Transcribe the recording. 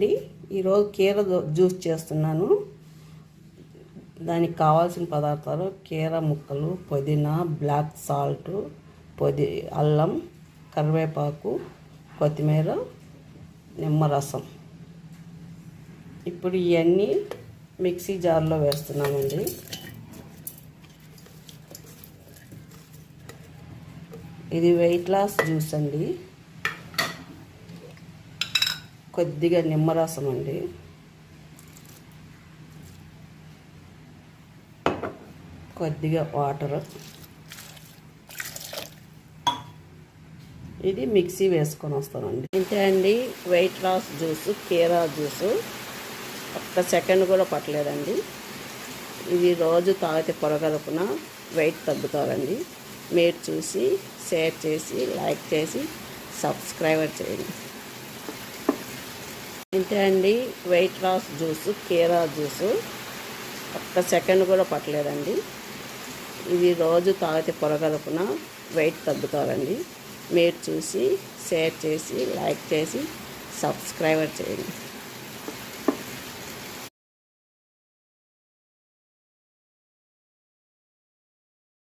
అండి. ఈరోజు కీర జ్యూస్ చేస్తున్నాను. దానికి కావాల్సిన పదార్థాలు కీర ముక్కలు పుదీనా బ్లాక్ సాల్ట్ పొది అల్లం కరివేపాకు కొత్తిమీర నిమ్మరసం. ఇప్పుడు ఇవన్నీ మిక్సీ జార్లో వేస్తున్నామండి. ఇది వెయిట్ లాస్ జ్యూస్ అండి. కొద్దిగా నిమ్మరసం అండి. కొద్దిగా వాటర్. ఇది మిక్సీ వేసుకొని వస్తానండి. ఇంతే అండి. వెయిట్ లాస్ జ్యూస్ కీరా జ్యూస్ ఒక్క సెకండ్ కూడా పట్టలేదండి. ఇది రోజు తాగితే పొరగలుపున వెయిట్ తగ్గుతారండి మీరు చూసి షేర్ చేసి లైక్ చేసి సబ్స్క్రైబర్ చేయండి. ఇంతే అండి. వెయిట్ లాస్ జ్యూస్ కీరా జ్యూస్ ఒక్క సెకండ్ కూడా పట్టలేదండి. ఇది రోజు తాగితే పొరగలుపున వెయిట్ తగ్గుతారండి మీరు చూసి షేర్ చేసి లైక్ చేసి సబ్స్క్రైబర్ చేయండి.